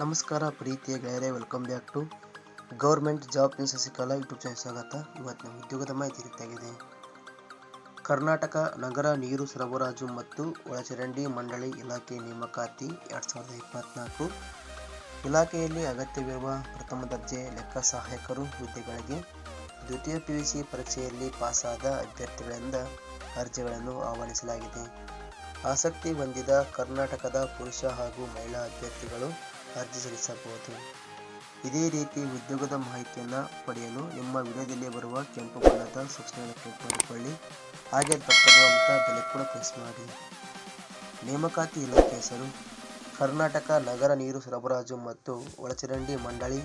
ನಮಸ್ಕಾರ ಪ್ರೀತಿಯ ಗೆಳೆಯರೆ welcome back to government job news ಸಿಕ್ಕಲ್ಲ ಯೂಟ್ಯೂಬ್ ಚಾನಲ್ ಸ್ವಾಗತ. ಇವತ್ತಿನ ಉದ್ಯೋಗದ ಮಾಹಿತಿ ರೀತಿಯಾಗಿದೆ ಕರ್ನಾಟಕ ನಗರ ನೀರು ಸರಬರಾಜು ಮತ್ತು ಒಳಚರಂಡಿ ಮಂಡಳಿ ಇಲಾಖೆ ನೇಮಕಾತಿ ಎರಡು ಸಾವಿರದ ಇಪ್ಪತ್ತ್ನಾಲ್ಕು ಇಲಾಖೆಯಲ್ಲಿ ಅಗತ್ಯವಿರುವ ಪ್ರಥಮ ದರ್ಜೆ ಲೆಕ್ಕ ಸಹಾಯಕರು ಹುದ್ದೆಗಳಿಗೆ ದ್ವಿತೀಯ ಪಿ ಯು ಸಿ ಪರೀಕ್ಷೆಯಲ್ಲಿ ಪಾಸಾದ ಅಭ್ಯರ್ಥಿಗಳಿಂದ ಅರ್ಜಿಗಳನ್ನು ಆಹ್ವಾನಿಸಲಾಗಿದೆ. ಆಸಕ್ತಿ ಹೊಂದಿದ ಕರ್ನಾಟಕದ ಪುರುಷ ಹಾಗೂ ಮಹಿಳಾ ಅಭ್ಯರ್ಥಿಗಳು ಅರ್ಜಿ ಸಲ್ಲಿಸಬಹುದು. ಇದೇ ರೀತಿ ಉದ್ಯೋಗದ ಮಾಹಿತಿಯನ್ನು ಪಡೆಯಲು ನಿಮ್ಮ ವಿಡಿಯೋದಲ್ಲಿ ಬರುವ ಕೆಂಪು ಬಣ್ಣದ ಸೂಚನೆಯನ್ನು ಮಾಡಿಕೊಳ್ಳಿ. ಹಾಗೆ ಪಕ್ಕದ ಅಂತ ಬೆಲೆ ಕೂಡ ಪ್ರೆಸ್ ಮಾಡಿ. ನೇಮಕಾತಿ ಇಲಾಖೆ ಹೆಸರು, ಕರ್ನಾಟಕ ನಗರ ನೀರು ಸರಬರಾಜು ಮತ್ತು ಒಳಚರಂಡಿ ಮಂಡಳಿ.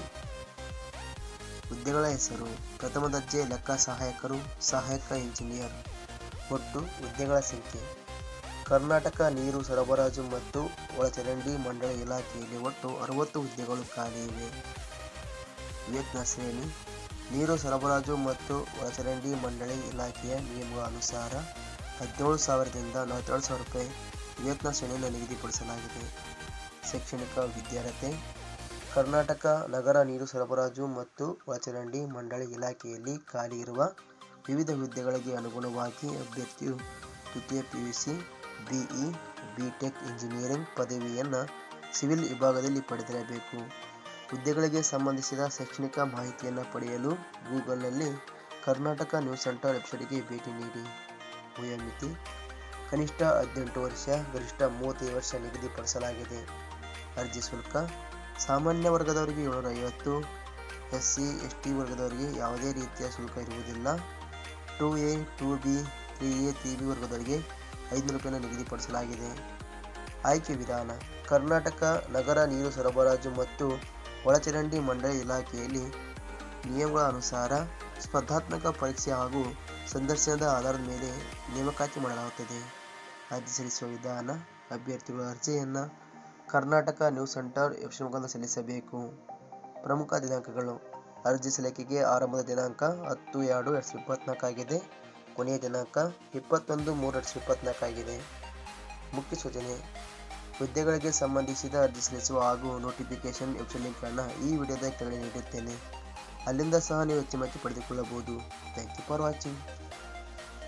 ಹುದ್ದೆಗಳ ಹೆಸರು, ಪ್ರಥಮ ದರ್ಜೆ ಲೆಕ್ಕ ಸಹಾಯಕರು, ಸಹಾಯಕ ಇಂಜಿನಿಯರ್. ಒಟ್ಟು ಹುದ್ದೆಗಳ ಸಂಖ್ಯೆ ಕರ್ನಾಟಕ ನೀರು ಸರಬರಾಜು ಮತ್ತು ಒಳಚರಂಡಿ ಮಂಡಳಿ ಇಲಾಖೆಯಲ್ಲಿ ಒಟ್ಟು ಅರವತ್ತು ಹುದ್ದೆಗಳು ಖಾಲಿ ಇವೆ. ವೇತನ ಶ್ರೇಣಿ, ನೀರು ಸರಬರಾಜು ಮತ್ತು ಒಳಚರಂಡಿ ಮಂಡಳಿ ಇಲಾಖೆಯ ನಿಯಮಗಳ ಅನುಸಾರ ಹದಿನೇಳು ಸಾವಿರದಿಂದ ನಲವತ್ತೆರಡು ಸಾವಿರ ರೂಪಾಯಿ ವಿಯತ್ನ ಶ್ರೇಣಿಯನ್ನು ನಿಗದಿಪಡಿಸಲಾಗಿದೆ. ಶೈಕ್ಷಣಿಕ ವಿದ್ಯಾರ್ಥಿ ಕರ್ನಾಟಕ ನಗರ ನೀರು ಸರಬರಾಜು ಮತ್ತು ಒಳಚರಂಡಿ ಮಂಡಳಿ ಇಲಾಖೆಯಲ್ಲಿ ಖಾಲಿ ಇರುವ ವಿವಿಧ ಹುದ್ದೆಗಳಿಗೆ ಅನುಗುಣವಾಗಿ ಅಭ್ಯರ್ಥಿಯು ದ್ವಿತೀಯ P U C BE BTech engineering ಪದವಿಯನ್ನು ಸಿವಿಲ್ ವಿಭಾಗದಲ್ಲಿ ಪಡೆದಿರಬೇಕು. ಹುದ್ದೆಗಳಿಗೆ ಸಂಬಂಧಿಸಿದ ಶೈಕ್ಷಣಿಕ ಮಾಹಿತಿಯನ್ನು ಪಡೆಯಲು ಗೂಗಲ್ನಲ್ಲಿ ಕರ್ನಾಟಕ ನ್ಯೂಸ್ ಸೆಂಟರ್ ವೆಬ್ಸೈಟ್ಗೆ ಭೇಟಿ ನೀಡಿ. ವಯೋಮಿತಿ ಕನಿಷ್ಠ ಹದಿನೆಂಟು ವರ್ಷ, ಗರಿಷ್ಠ ಮೂವತ್ತೈದು ವರ್ಷ ನಿಗದಿಪಡಿಸಲಾಗಿದೆ. ಅರ್ಜಿ ಶುಲ್ಕ, ಸಾಮಾನ್ಯ ವರ್ಗದವರಿಗೆ ಏಳ್ನೂರ ಐವತ್ತು ಎಸ್ ಸಿ ಎಸ್ ಟಿ ವರ್ಗದವರಿಗೆ ಯಾವುದೇ ರೀತಿಯ ಶುಲ್ಕ ಇರುವುದಿಲ್ಲ. Two A, two B, three A, three B ವರ್ಗದವರಿಗೆ ಐದುನೂರು ರೂಪಾಯಿ ನಿಗದಿಪಡಿಸಲಾಗಿದೆ. ಆಯ್ಕೆ ವಿಧಾನ, ಕರ್ನಾಟಕ ನಗರ ನೀರು ಸರಬರಾಜು ಮತ್ತು ಒಳಚರಂಡಿ ಮಂಡಳಿ ಇಲಾಖೆಯಲ್ಲಿ ನಿಯಮಗಳ ಅನುಸಾರ ಸ್ಪರ್ಧಾತ್ಮಕ ಪರೀಕ್ಷೆ ಹಾಗೂ ಸಂದರ್ಶನದ ಆಧಾರದ ಮೇಲೆ ನೇಮಕಾತಿ ಮಾಡಲಾಗುತ್ತದೆ. ಅರ್ಜಿ ಸಲ್ಲಿಸುವ ವಿಧಾನ, ಅಭ್ಯರ್ಥಿಗಳ ಅರ್ಜಿಯನ್ನು ಕರ್ನಾಟಕ ನ್ಯೂಸ್ ಸೆಂಟರ್ ಮುಖಾಂತರ ಸಲ್ಲಿಸಬೇಕು. ಪ್ರಮುಖ ದಿನಾಂಕಗಳು, ಅರ್ಜಿ ಸಲ್ಲಿಕೆಗೆ ಆರಂಭದ ದಿನಾಂಕ ಹತ್ತು ಎರಡು ಎರಡು ಸಾವಿರದ ಇಪ್ಪತ್ತ್ನಾಲ್ಕಾಗಿದೆ ಕೊನೆಯ ದಿನಾಂಕ ಇಪ್ಪತ್ತೊಂದು ಮೂರು ಎರಡು ಸಾವಿರದ ಇಪ್ಪತ್ತ್ನಾಲ್ಕಾಗಿದೆ ಮುಖ್ಯ ಸೂಚನೆ, ಹುದ್ದೆಗಳಿಗೆ ಸಂಬಂಧಿಸಿದ ಅರ್ಜಿ ಸಲ್ಲಿಸುವ ಹಾಗೂ ನೋಟಿಫಿಕೇಶನ್ ವೆಬ್ಸೈಟ್ ಲಿಂಕ್ಗಳನ್ನು ಈ ವಿಡಿಯೋದ ಕೆಳಗೆ ನೀಡುತ್ತೇನೆ ಅಲ್ಲಿಂದ ಸಹ ನೀವು ಹೆಚ್ಚು ಮಾಹಿತಿ ಪಡೆದುಕೊಳ್ಳಬಹುದು. Thank you for watching